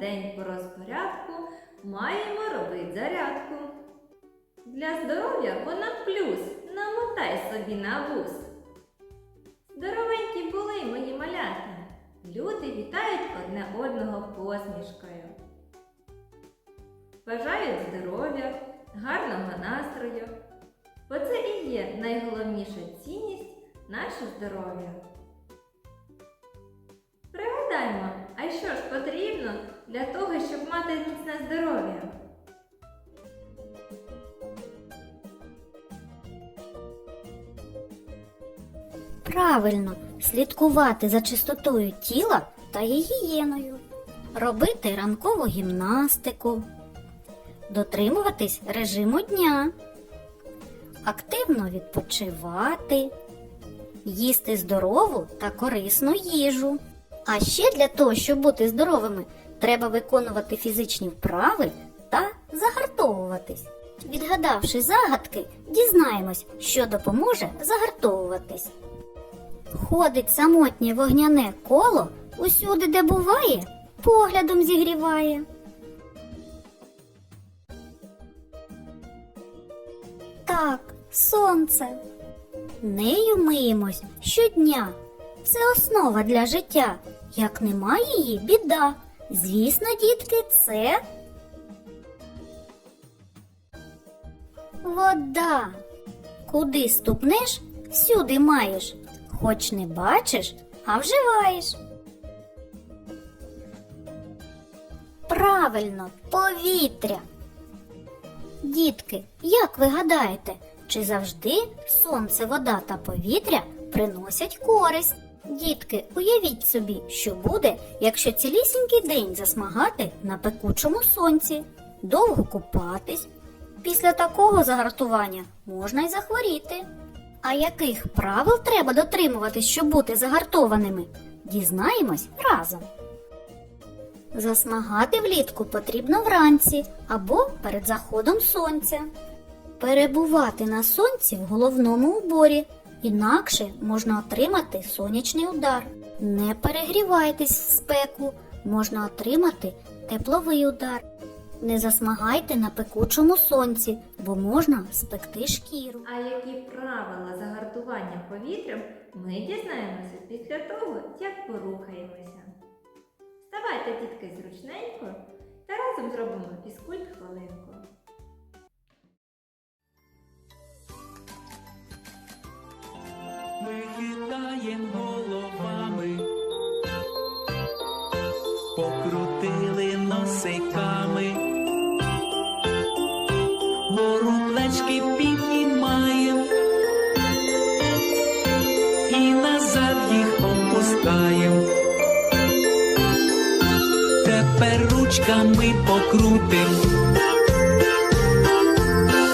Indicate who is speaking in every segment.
Speaker 1: день по розпорядку маємо робити зарядку. Для здоров'я вона плюс, намотай собі на вус. Здоровенькі були мої малята. Люди вітають одне одного посмішкою. Бажають здоров'я, гарного настрою. Бо це і є найголовніша цінність наше здоров'я. Пригадаймо, а що ж потрібно для того, щоб мати міцне здоров'я?
Speaker 2: Правильно, слідкувати за чистотою тіла та гігієною, робити ранкову гімнастику, дотримуватись режиму дня, активно відпочивати, їсти здорову та корисну їжу. А ще для того, щоб бути здоровими, треба виконувати фізичні вправи та загартовуватись. Відгадавши загадки, дізнаємось, що допоможе загартовуватись. Ходить самотнє вогняне коло, усюди, де буває, поглядом зігріває. Так, сонце. Нею миємось щодня. Це основа для життя. Як немає її, біда. Звісно, дітки, це вода. Куди ступнеш, всюди маєш. Хоч не бачиш, а вживаєш. Правильно, повітря. Дітки, як ви гадаєте, чи завжди сонце, вода та повітря приносять користь? Дітки, уявіть собі, що буде, якщо цілісінький день засмагати на пекучому сонці, довго купатись. Після такого загартування можна й захворіти. А яких правил треба дотримуватись, щоб бути загартованими? Дізнаємось разом. Засмагати влітку потрібно вранці або перед заходом сонця. Перебувати на сонці в головному уборі, інакше можна отримати сонячний удар. Не перегрівайтесь в спеку, можна отримати тепловий удар. Не засмагайте на пекучому сонці, бо можна спекти шкіру.
Speaker 1: А які правила загартування повітрям ми дізнаємося після того, як порухаємося. Вставайте, дітки, зручненько та разом зробимо фізкульт хвилинку.
Speaker 3: Гору плечки піднімаєм і назад їх опускаєм. Тепер ручками покрутим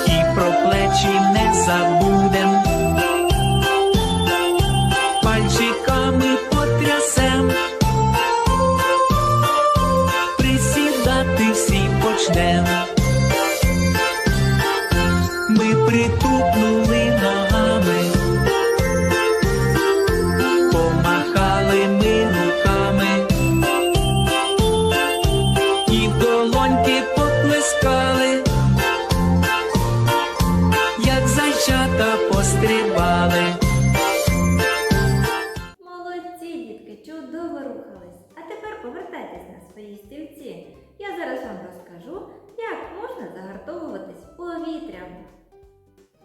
Speaker 3: і про плечі не забудем.
Speaker 1: Чудово рухались. А тепер повертайтесь на свої стільці. Я зараз вам розкажу, як можна загартовуватись повітрям.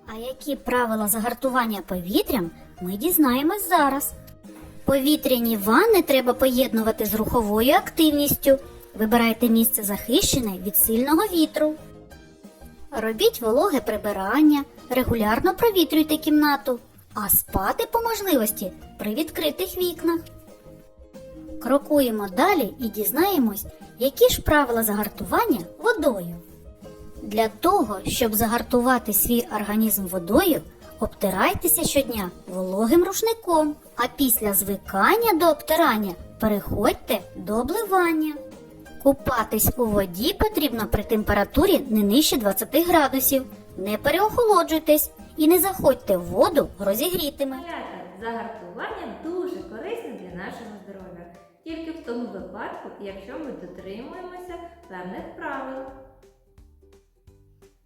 Speaker 2: А які правила загартування повітрям ми дізнаємось зараз. Повітряні ванни треба поєднувати з руховою активністю. Вибирайте місце захищене від сильного вітру. Робіть вологе прибирання, регулярно провітрюйте кімнату, а спати по можливості при відкритих вікнах. Крокуємо далі і дізнаємось, які ж правила загартування водою. Для того, щоб загартувати свій організм водою, обтирайтеся щодня вологим рушником, а після звикання до обтирання переходьте до обливання. Купатись у воді потрібно при температурі не нижче 20 градусів. Не переохолоджуйтесь і не заходьте в воду розігрітими.
Speaker 1: Загартування дуже корисне для нашого. Тільки в тому випадку, якщо ми дотримуємося певних правил.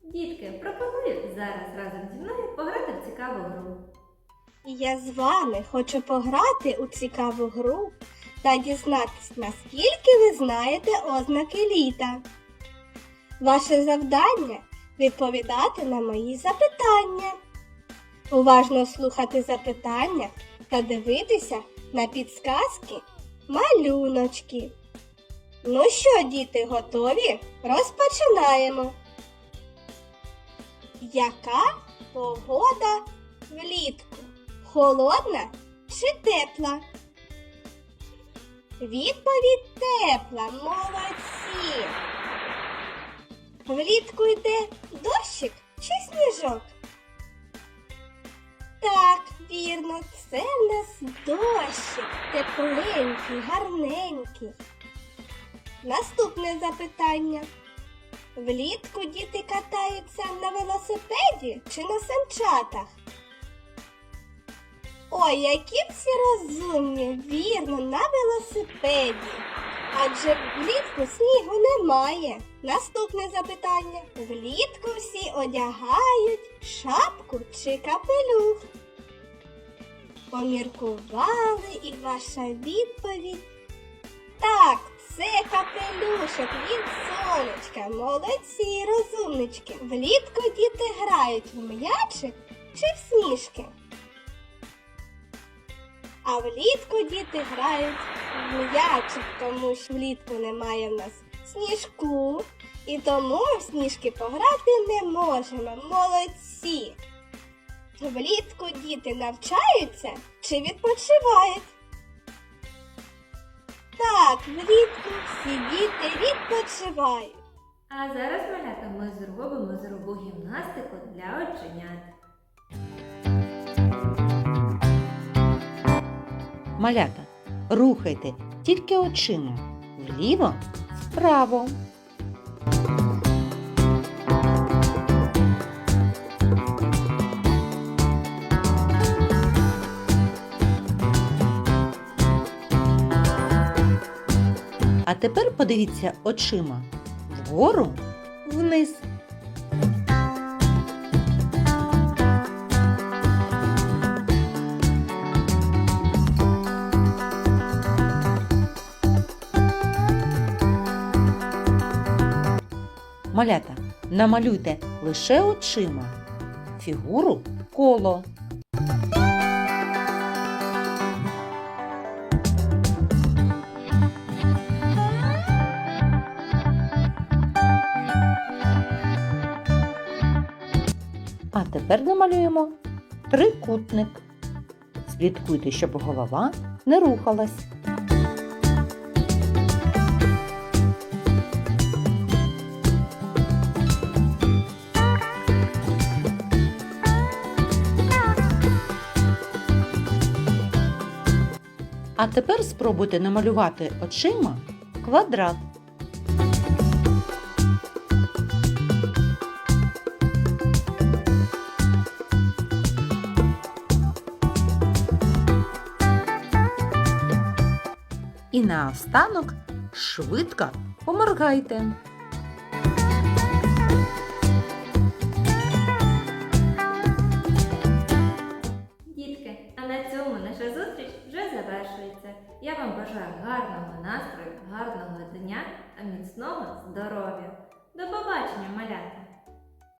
Speaker 1: Дітки, пропоную зараз разом зі мною пограти в цікаву гру.
Speaker 4: Я з вами хочу пограти у цікаву гру та дізнатись, наскільки ви знаєте ознаки літа. Ваше завдання відповідати на мої запитання, уважно слухати запитання та дивитися на підсказки малюночки. Ну що, діти, готові? Розпочинаємо. Яка погода влітку? Холодна чи тепла? Відповідь тепла, молодці. Влітку йде дощик чи сніжок? Так, вірно, це в нас дощик, тепленький, гарненький. Наступне запитання. Влітку діти катаються на велосипеді чи на санчатах? Ой, які всі розумні, вірно, на велосипеді. Адже влітку снігу немає. Наступне запитання. Влітку всі одягають шапку чи капелюх. Поміркували і ваша відповідь. Так, це капелюшок від сонечка. Молодці, розумнички. Влітку діти грають в м'ячик чи в сніжки. А влітку діти грають в м'ячик, тому що влітку немає в нас сніжку, і тому в сніжки пограти не можемо. Молодці! Влітку діти навчаються чи відпочивають? Так, влітку всі діти відпочивають.
Speaker 1: А зараз, малята, ми зробимо зробу гімнастику для оченят.
Speaker 5: Малята, рухайте тільки очима. Вліво, вправо. А тепер подивіться очима вгору, вниз. Малята, намалюйте лише очима. Фігуру коло. А тепер намалюємо трикутник. Слідкуйте, щоб голова не рухалась. А тепер спробуйте намалювати очима квадрат. І наостанок швидко поморгайте.
Speaker 1: Дня та міцного здоров'я. До побачення, малята!